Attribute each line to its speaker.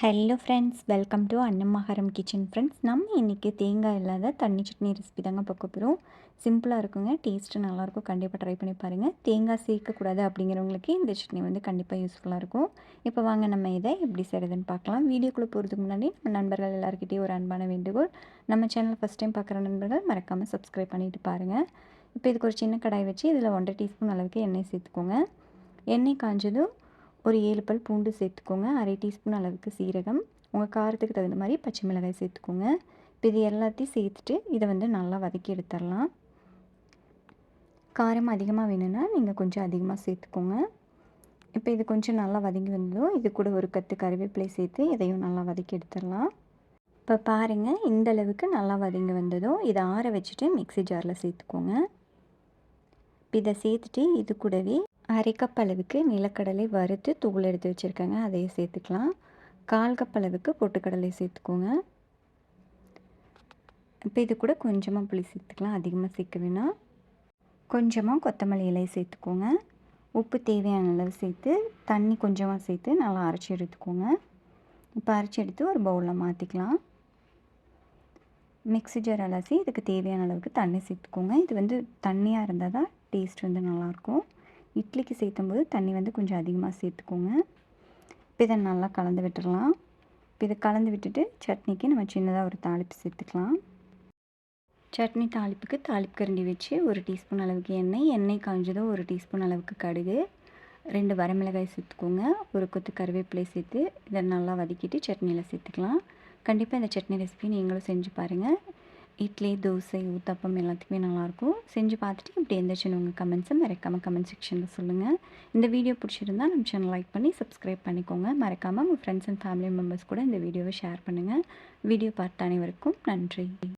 Speaker 1: Hello friends welcome to Annamakaram kitchen friends நம்ம இன்றைக்கி தேங்காய் இல்லாத தண்ணி சட்னி ரெசிபி தாங்க பார்க்க போகிறோம் சிம்பிளாக இருக்குங்க டேஸ்ட்டு நல்லாயிருக்கும் கண்டிப்பாக ட்ரை பண்ணி பாருங்கள் தேங்காய் சேர்க்கக்கூடாது அப்படிங்கிறவங்களுக்கு இந்த சட்னி வந்து கண்டிப்பாக யூஸ்ஃபுல்லாக இருக்கும். இப்போ வாங்க நம்ம இதை எப்படி செய்கிறதுன்னு பார்க்கலாம். வீடியோக்குள்ளே போகிறதுக்கு முன்னாடி நம்ம நண்பர்கள் எல்லாருக்கிட்டே ஒரு அன்பான வேண்டுகோள். நம்ம சேனல் ஃபஸ்ட் டைம் பார்க்குற நண்பர்கள் மறக்காமல் சப்ஸ்கிரைப் பண்ணிவிட்டு பாருங்கள் இப்போ இதுக்கு ஒரு சின்ன கடாய் வச்சு இதில் ஒன்றரை டீஸ்பூன் அளவுக்கு எண்ணெய் சேர்த்துக்கோங்க. எண்ணெய் காஞ்சதும் ஒரு ஏழு பல் பூண்டு சேர்த்துக்கோங்க. அரை டீஸ்பூன் அளவுக்கு சீரகம். உங்கள் காரத்துக்கு தகுந்த மாதிரி பச்சை மிளகாய் சேர்த்துக்கோங்க. இப்போ இது எல்லாத்தையும் சேர்த்துட்டு இதை வந்து நல்லா வதக்கி எடுத்துடலாம். காரம் அதிகமாக வேணும்னா நீங்கள் கொஞ்சம் அதிகமாக சேர்த்துக்கோங்க. இப்போ இது கொஞ்சம் நல்லா வதங்கி வந்ததும் இது கூட ஒரு கத்து கருவேப்பிலை சேர்த்து இதையும் நல்லா வதக்கி எடுத்துடலாம். இப்போ பாருங்கள் இந்த அளவுக்கு நல்லா வதங்கி வந்ததும் இதை ஆற வச்சுட்டு மிக்சி ஜாரில் சேர்த்துக்கோங்க. இப்போ இதை சேர்த்துட்டு இது கூடவே அரை கப் அளவுக்கு நிலக்கடலை வறுத்து தூள் எடுத்து வச்சுருக்கேங்க அதையும் சேர்த்துக்கலாம். கால் கப் அளவுக்கு பொட்டுக்கடலை சேர்த்துக்கோங்க. இப்போ இது கூட கொஞ்சமாக புளி சேர்த்துக்கலாம் அதிகமாக சேர்க்க வேணாம். கொஞ்சமாக கொத்தமல்லி இலை சேர்த்துக்கோங்க. உப்பு தேவையான அளவு சேர்த்து தண்ணி கொஞ்சமாக சேர்த்து நல்லா அரைச்சி எடுத்துக்கோங்க. இப்போ அரைச்சி எடுத்து ஒரு பவுலில் மாற்றிக்கலாம் மிக்ஸி ஜார் அலசி இதுக்கு தேவையான அளவுக்கு தண்ணி சேர்த்துக்கோங்க. இது வந்து தண்ணியாக இருந்தால் தான் டேஸ்ட் வந்து நல்லாயிருக்கும் இட்லிக்கு சேர்த்தும் போது தண்ணி வந்து கொஞ்சம் அதிகமாக சேர்த்துக்கோங்க. இப்போ இதை நல்லா கலந்து விட்டுடலாம் இப்போ இதை கலந்து விட்டுட்டு சட்னிக்கு நம்ம சின்னதாக ஒரு தாளிப்பு சேர்த்துக்கலாம். சட்னி தாளிப்புக்கு தாளிப்பு கரண்டி வச்சு ஒரு டீஸ்பூன் அளவுக்கு எண்ணெய் எண்ணெய் காஞ்சதும் ஒரு டீஸ்பூன் அளவுக்கு கடுகு ரெண்டு வரமிளகாய் சேர்த்துக்கோங்க. ஒரு கொத்து கருவேப்பிலை சேர்த்து இதை நல்லா வதக்கிட்டு சட்னியில் சேர்த்துக்கலாம். கண்டிப்பாக இந்த சட்னி ரெசிபி நீங்களும் செஞ்சு பாருங்கள் இட்லி தோசை ஊத்தப்பம் எல்லாத்துக்குமே நல்லாயிருக்கும் செஞ்சு பார்த்துட்டு இப்படி எந்திரிச்சுன்னு உங்கள் கமெண்ட்ஸை மறக்காமல் கமெண்ட் செக்ஷனில் சொல்லுங்கள் இந்த வீடியோ பிடிச்சிருந்தா நம்ம சேனல் லைக் பண்ணி சப்ஸ்கிரைப் பண்ணிக்கோங்க. மறக்காமல் உங்கள் ஃப்ரெண்ட்ஸ் அண்ட் ஃபேமிலி மெம்பர்ஸ் கூட இந்த வீடியோவை ஷேர் பண்ணுங்கள் வீடியோ பார்த்த அனைவருக்கும் நன்றி.